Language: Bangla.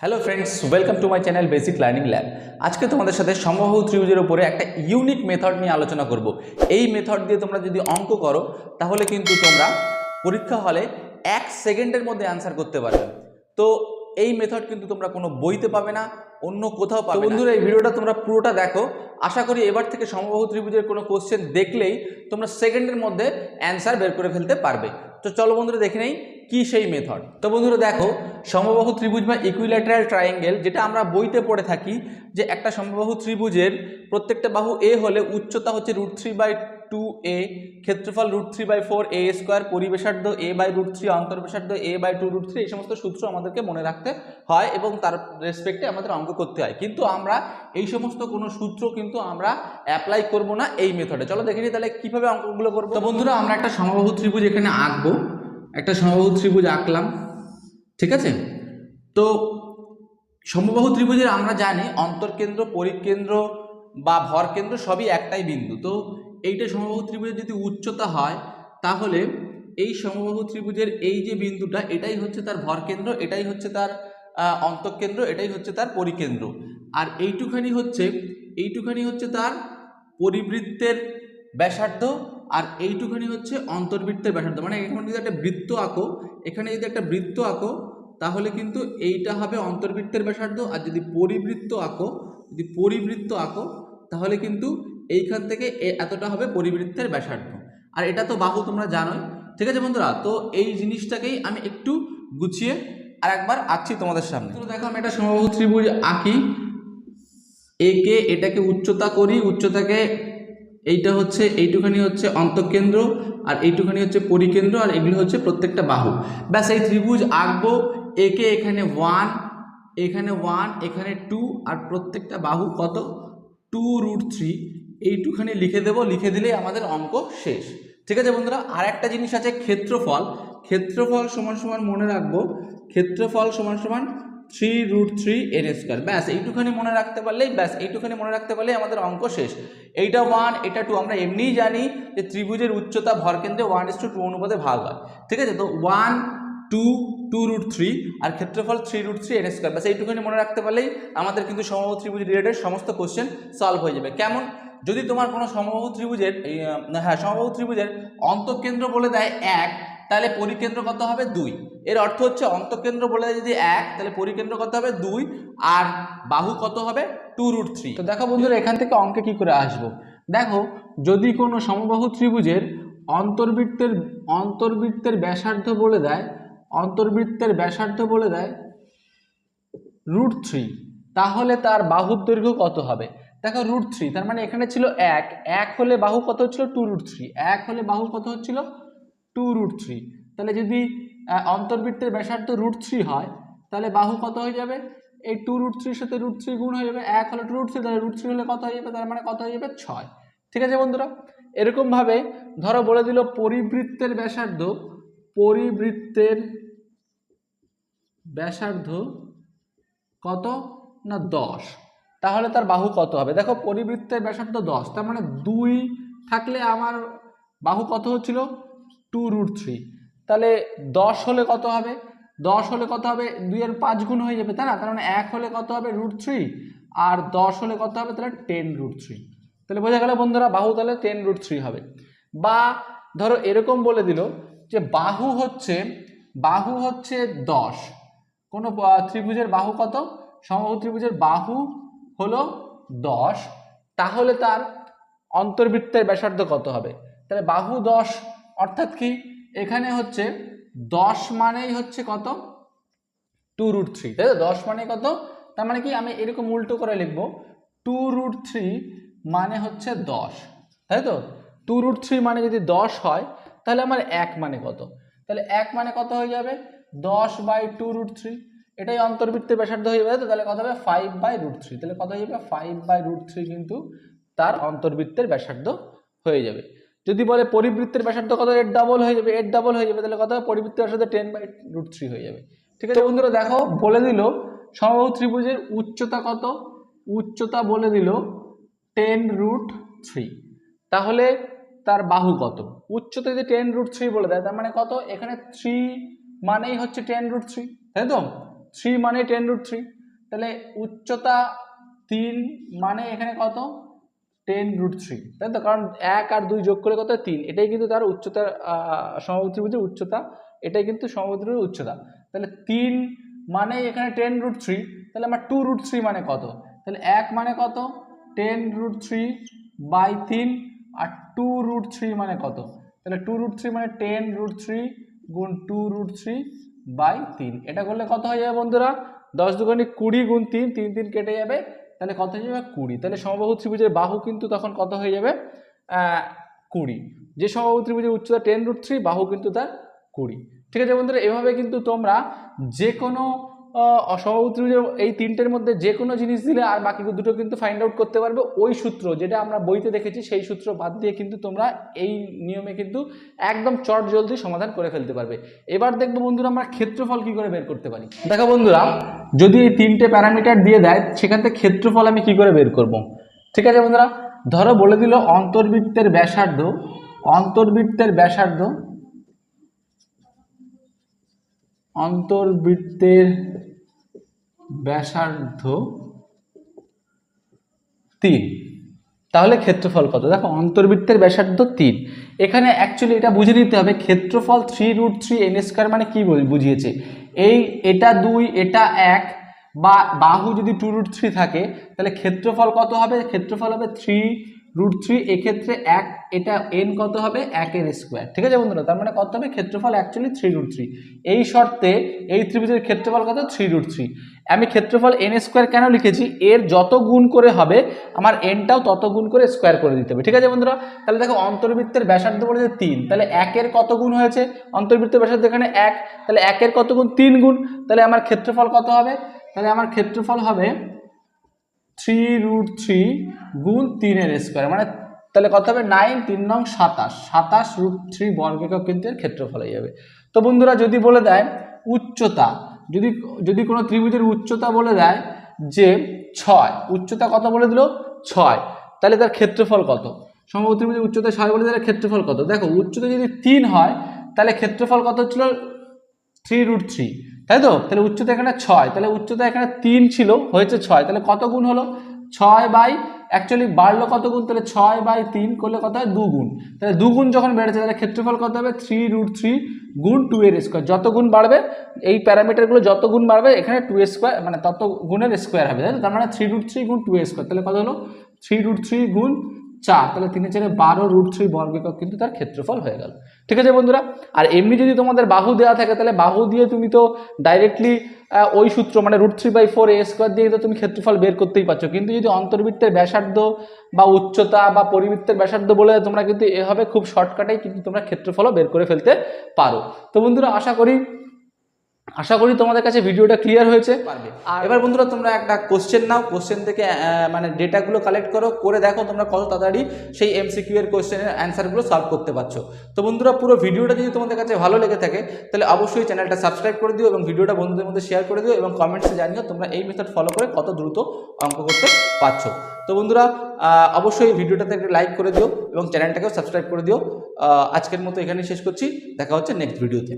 Hello friends welcome to my channel basic learning lab আজকে তোমাদের সাথে সমবাহু ত্রিভুজের উপরে একটা ইউনিক মেথড নিয়ে আলোচনা করব। এই মেথড দিয়ে তোমরা যদি অঙ্ক করো, তাহলে কিন্তু তোমরা পরীক্ষা হলে এক সেকেন্ডের মধ্যে অ্যান্সার করতে পারবে। তো এই মেথড কিন্তু তোমরা কোনো বইতে পাবে না, অন্য কোথাও পাবে। বন্ধুরা, এই ভিডিওটা তোমরা পুরোটা দেখো। আশা করি এবার থেকে সমবাহু ত্রিভুজের কোনো কোশ্চেন দেখলেই তোমরা সেকেন্ডের মধ্যে অ্যান্সার বের করে ফেলতে পারবে। তো চলো বন্ধুরা, দেখে নেই। কি সেই মেথড তো বন্ধুরা দেখো, সমবাহু ত্রিভুজ বা ইকুইল্যাটারাল ট্রায়াঙ্গেল যেটা আমরা বইতে পড়ে থাকি, যে একটা সমবাহু ত্রিভুজের প্রত্যেকটা বাহু এ হলে উচ্চতা হচ্ছে root three by two a ক্ষেত্রফল root three by four a square পরিবেশার্ধ a by root three অন্তর্বেশার্ধ a by two root three এই সমস্ত সূত্র আমাদেরকে মনে রাখতে হয় এবং তার রেসপেক্টে আমাদের অঙ্ক করতে হয়। কিন্তু আমরা এই সমস্ত কোনো সূত্র কিন্তু আমরা অ্যাপ্লাই করব না এই মেথডে চলো দেখে নিই তাহলে কীভাবে অঙ্কগুলো করব। তো বন্ধুরা আমরা একটা সমবাহু ত্রিভুজ এখানে আঁকবো। একটা সমবাহু ত্রিভুজ আঁকলাম, ঠিক আছে? তো সমবাহু ত্রিভুজের আমরা জানি অন্তর্কেন্দ্র পরিকেন্দ্র বা ভরকেন্দ্র সবই একটাই বিন্দু। তো এইটা সমবাহু ত্রিভুজের যদি উচ্চতা হয়, তাহলে এই সমবাহু ত্রিভুজের এই যে বিন্দুটা, এটাই হচ্ছে তার ভরকেন্দ্র এটাই হচ্ছে তার অন্তঃকেন্দ্র এটাই হচ্ছে তার পরিকেন্দ্র আর এইটুখানি হচ্ছে এইটুখানি হচ্ছে তার পরিবৃত্তের ব্যাসার্ধ আর এইটুখানি হচ্ছে অন্তর্বৃত্তের ব্যাসার্ধ। মানে এখানে যদি একটা বৃত্ত আঁকো, এখানে যদি একটা বৃত্ত আঁকো, তাহলে কিন্তু এইটা হবে অন্তর্বৃত্তের ব্যাসার্ধ। আর যদি পরিবৃত্ত আঁকো, যদি পরিবৃত্ত আঁকো, তাহলে কিন্তু এইখান থেকে এতটা হবে পরিবৃত্তের ব্যাসার্ধ। আর এটা তো বাহু, তোমরা জানোই। ঠিক আছে বন্ধুরা? তো এই জিনিসটাকেই আমি একটু গুছিয়ে আর একবার আঁকছি তোমাদের সামনে। তো দেখো, আমি একটা সমবাহু ত্রিভুজ আঁকি। একে এটাকে উচ্চতা করি, উচ্চতাকে এইটা হচ্ছে, এইটুখানি হচ্ছে অন্তঃকেন্দ্র আর এইটুখানি হচ্ছে পরিকেন্দ্র আর এগুলো হচ্ছে প্রত্যেকটা বাহু। ব্যাস, এই ত্রিভুজ আঁকবো, একে এখানে ওয়ান এখানে ওয়ান এখানে টু আর প্রত্যেকটা বাহু কত? টু রুট থ্রি এইটুখানি লিখে দেবো, লিখে দিলেই আমাদের অঙ্ক শেষ। ঠিক আছে বন্ধুরা আর একটা জিনিস আছে ক্ষেত্রফল। ক্ষেত্রফল সমান সমান মনে রাখব। ক্ষেত্রফল সমান সমান three root three n square ব্যাস, এইটুখানি মনে রাখতে পারলেই ব্যাস, এইটুখানি মনে রাখতে পারলেই আমাদের অঙ্ক শেষ। এইটা ওয়ান এটা টু আমরা এমনিই জানি যে ত্রিভুজের উচ্চতা ভরকেন্দ্রে ওয়ান ইস টু টু অনুপাতে ভাগ হয়। ঠিক আছে? তো one to two root three আর ক্ষেত্রফল three root three n square ব্যাস, এইটুখানি মনে রাখতে পারলেই আমাদের কিন্তু সমবাহু ত্রিভুজ রিলেটেড সমস্ত কোশ্চেন সলভ হয়ে যাবে। কেমন? যদি তোমার কোনো সমবাহু ত্রিভুজের হ্যাঁ সমবাহু ত্রিভুজের অন্তঃকেন্দ্র বলে দেয় এক তাহলে পরিকেন্দ্র কত হবে দুই। এর অর্থ হচ্ছে অন্তঃকেন্দ্র বলে যদি এক, তাহলে পরিকেন্দ্র কত হবে দুই, আর বাহু কত হবে টু রুট থ্রি। তো দেখো বন্ধুরা, এখান থেকে অঙ্কে কি করে আসব? দেখো, যদি কোনো সমবাহু ত্রিভুজের অন্তর্বৃত্তের অন্তর্বৃত্তের ব্যাসার্ধ বলে দেয়, অন্তর্বৃত্তের ব্যাসার্ধ বলে দেয় রুট থ্রি, তাহলে তার বাহুর দৈর্ঘ্য কত হবে? দেখো রুট থ্রি, তার মানে এখানে ছিল এক এক হলে বাহু কত হচ্ছিল টু রুট থ্রি, এক হলে বাহু কত হচ্ছিল টু রুট থ্রি তাহলে যদি অন্তর্বৃত্তের ব্যাসার্ধ রুট থ্রি হয়, তাহলে বাহু কত হয়ে যাবে? এই টু রুট থ্রির সাথে রুট থ্রি গুণ হয়ে যাবে এক হলে টু রুট থ্রি তাহলে রুট থ্রি হলে কত হয়ে যাবে? তার মানে কত হয়ে যাবে? ছয়। ঠিক আছে বন্ধুরা? এরকমভাবে ধরো বলে দিল পরিবৃত্তের ব্যাসার্ধ পরিবৃত্তের ব্যাসার্ধ কত না দশ? তাহলে তার বাহু কত হবে? দেখো পরিবৃত্তের ব্যাসার্ধ দশ, তার মানে দুই থাকলে আমার বাহু কত হচ্ছিল? টু রুট থ্রি তাহলে দশ হলে কত হবে? দশ হলে কত হবে? দুইয়ের পাঁচ গুণ হয়ে যাবে, তাই না? তার মানে এক হলে কত হবে? রুট থ্রি আর দশ হলে কত হবে? তাহলে টেন রুট থ্রি তাহলে বোঝা গেল বন্ধুরা, বাহু তাহলে টেন রুট থ্রি হবে। বা ধরো এরকম বলে দিল যে বাহু হচ্ছে বাহু হচ্ছে দশ। কোনো ত্রিভুজের বাহু কত? সমবাহু ত্রিভুজের বাহু হলো দশ। তাহলে তার অন্তর্বৃত্তের ব্যাসার্ধ কত হবে? তাহলে বাহু দশ অর্থাৎ কি? এখানে হচ্ছে দশ মানেই হচ্ছে কত? টু রুট থ্রি তাই তো? দশ মানে কত? তার মানে কি? আমি এরকম উল্টো করে লিখব। টু রুট থ্রি মানে হচ্ছে দশ, তাই তো? টু রুট থ্রি মানে যদি দশ হয়, তাহলে আমার এক মানে কত? তাহলে এক মানে কত হয়ে যাবে? দশ বাই টু রুট থ্রি এটাই অন্তর্বৃত্তের ব্যাসার্ধ হয়ে যাবে তো তাহলে কত হবে? ফাইভ বাই রুট থ্রি তাহলে কত হয়ে যাবে? ফাইভ বাই রুট থ্রি কিন্তু তার অন্তর্বৃত্তের ব্যাসার্ধ হয়ে যাবে। যদি বলে পরিবৃত্তের ব্যাসার্ধ কত এর ডাবল হয়ে যাবে এর ডাবল হয়ে যাবে তাহলে কত? পরিবৃত্তের ব্যাসার্ধ টেন বাই রুট থ্রি হয়ে যাবে। ঠিক আছে? বন্ধুরা দেখো বলে দিল সমবাহু ত্রিভুজের উচ্চতা কত? উচ্চতা বলে দিল টেন রুট থ্রি তাহলে তার বাহু কত? উচ্চতা যদি টেন রুট থ্রি বলে দেয় তার মানে কত? এখানে থ্রি মানেই হচ্ছে টেন রুট থ্রি তাই তো? থ্রি মানে টেন রুট থ্রি তাহলে উচ্চতা তিন মানে এখানে কত? টেন রুট থ্রি তাই তো? কারণ এক আর দুই যোগ করে কত তিন। এটাই কিন্তু তার উচ্চতার সমবাহু ত্রিভুজের উচ্চতা, এটাই কিন্তু সমবাহু উচ্চতা। তাহলে তিন মানে এখানে টেন রুট থ্রি তাহলে আমার টু রুট থ্রি মানে কত? তাহলে এক মানে কত? টেন রুট থ্রি বাই তিন আর টু রুট থ্রি মানে কত? তাহলে টু রুট থ্রি মানে টেন রুট থ্রি গুণ টু রুট থ্রি বাই তিন। এটা করলে কত হয়ে যাবে বন্ধুরা? দশ দুগুণে কুড়ি গুণ তিন তিন তিন কেটে যাবে তাহলে কত হয়ে যাবে কুড়ি। তাহলে সমবাহু ত্রিভুজের বাহু কিন্তু তখন কত হয়ে যাবে? কুড়ি। যে সমবাহু ত্রিভুজের উচ্চতা টেন রুট থ্রি বাহু কিন্তু তার কুড়ি। ঠিক আছে বন্ধুরা, এভাবে কিন্তু তোমরা যে কোনো আহ, ত্রিভুজের এই তিনটের মধ্যে যে কোনো জিনিস দিলে আর বাকি দুটো কিন্তু ফাইন্ড আউট করতে পারবে ওই সূত্র যেটা আমরা বইতে দেখেছি সেই সূত্র বাদ দিয়ে কিন্তু তোমরা এই নিয়মে কিন্তু একদম চট জলদি সমাধান করে ফেলতে পারবে। এবার দেখব বন্ধুরা আমরা ক্ষেত্রফল কি করে বের করতে পারি। দেখো বন্ধুরা যদি এই তিনটে প্যারামিটার দিয়ে দেয় সেখান থেকে ক্ষেত্রফল আমি কি করে বের করব? ঠিক আছে বন্ধুরা? ধরো বলে দিল অন্তর্বৃত্তের ব্যাসার্ধ অন্তর্বৃত্তের ব্যাসার্ধ অন্তর্বৃত্তের ব্যাসার্ধ তিন। তাহলে ক্ষেত্রফল কত? দেখো, অন্তর্বৃত্তের ব্যাসার্ধ তিন। এখানে অ্যাকচুয়ালি এটা বুঝে নিতে হবে, ক্ষেত্রফল three root three n square মানে কি বুঝিয়েছে? এই এটা দুই, এটা এক, বা বাহু যদি টু রুট থ্রি থাকে, তাহলে ক্ষেত্রফল কত হবে? ক্ষেত্রফল হবে থ্রি রুট থ্রি এক্ষেত্রে এক, এটা এন কত হবে? একের স্কোয়ার ঠিক আছে বন্ধুরা? তার মানে কত হবে? ক্ষেত্রফল অ্যাকচুয়ালি থ্রি রুট থ্রি এই শর্তে এই ত্রিভুজের ক্ষেত্রফল কত? থ্রি রুট থ্রি আমি ক্ষেত্রফল এন স্কোয়ার কেন লিখেছি? এর যত গুণ করে হবে, আমার এনটাও তত গুণ করে স্কোয়ার করে দিতে হবে। ঠিক আছে বন্ধুরা? তাহলে দেখো, অন্তর্বৃত্তের ব্যাসার্ধ বলেছে তিন। তাহলে একের কত গুণ হয়েছে? অন্তর্বৃত্তের ব্যাসার্ধ এখানে এক। তাহলে একের কত গুণ? তিন গুণ। তাহলে আমার ক্ষেত্রফল কত হবে? তাহলে আমার ক্ষেত্রফল হবে থ্রি রুট থ্রি গুণ তিনের স্কোয়ার মানে তাহলে কত হবে? নাইন তিন নং সাতাশ। সাতাশ রুট থ্রি বর্গ একক কিন্তু এর ক্ষেত্রফল যাবে। তো বন্ধুরা, যদি বলে দেয় উচ্চতা, যদি যদি কোনো ত্রিভুজের উচ্চতা বলে দেয় যে ছয়, উচ্চতা কত বলে দিল? ছয়। তাহলে তার ক্ষেত্রফল কত? সম্ভব ত্রিভুজের উচ্চতা ছয় বলে দিলে ক্ষেত্রফল কত? দেখো, উচ্চতা যদি তিন হয়, তাহলে ক্ষেত্রফল কত ছিল? থ্রি রুট থ্রি তাই তো? তাহলে উচ্চতা এখানে ছয়। তাহলে উচ্চতা এখানে তিন ছিল, হয়েছে ছয়। তাহলে কত গুণ হলো? ছয় বাই অ্যাকচুয়ালি বাড়লো কত গুণ? তাহলে ছয় বাই তিন করলে কত হয়? দুগুণ। তাহলে দুগুণ যখন বেড়েছে, তাহলে ক্ষেত্রফল কত হবে? থ্রি রুট থ্রি গুণ টু এর স্কোয়ার যত গুণ বাড়বে, এই প্যারামিটারগুলো যত গুণ বাড়বে, এখানে টু স্কোয়ার মানে তত গুণের স্কোয়ার হবে। তাই তার মানে থ্রি রুট থ্রি গুণ টু স্কোয়ার তাহলে কত হলো? থ্রি রুট থ্রি গুণ চার, তাহলে তিনে চারে বারো রুট থ্রি বর্গ একক কিন্তু তার ক্ষেত্রফল হয়ে গেল। ঠিক আছে বন্ধুরা? আর এমনি যদি তোমাদের বাহু দেওয়া থাকে, তাহলে বাহু দিয়ে তুমি তো ডাইরেক্টলি ওই সূত্র মানে root three by four a square দিয়ে তো তুমি ক্ষেত্রফল বের করতেই পারছ। কিন্তু যদি অন্তর্বৃত্তের ব্যাসার্ধ বা উচ্চতা বা পরিবৃত্তের ব্যাসার্ধ বলে তোমরা কিন্তু এভাবে খুব শর্টকাটেই কিন্তু তোমরা ক্ষেত্রফলও বের করে ফেলতে পারো। তো বন্ধুরা, আশা করি আশা করি তোমাদের কাছে ভিডিওটা ক্লিয়ার হয়েছে। পারবে। আর এবার বন্ধুরা তোমরা একটা কোশ্চেন নাও। কোশ্চেন থেকে মানে ডেটাগুলো কালেক্ট করো করে দেখো তোমরা কত তাড়াতাড়ি সেই এমসিকিউ এর কোশ্চেনের অ্যান্সারগুলো সলভ করতে পারছ। তো বন্ধুরা পুরো ভিডিওটা যদি তোমাদের কাছে ভালো লেগে থাকে তাহলে অবশ্যই চ্যানেলটা সাবস্ক্রাইব করে দিও এবং ভিডিওটা বন্ধুদের মধ্যে শেয়ার করে দিও এবং কমেন্টসে জানিও তোমরা এই মেথড ফলো করে কত দ্রুত অঙ্ক করতে পারছ। তো বন্ধুরা অবশ্যই ভিডিওটাতে একটা লাইক করে দিও এবং চ্যানেলটাকেও সাবস্ক্রাইব করে দিও। আজকের মতো এখানেই শেষ করছি। দেখা হচ্ছে নেক্সট ভিডিওতে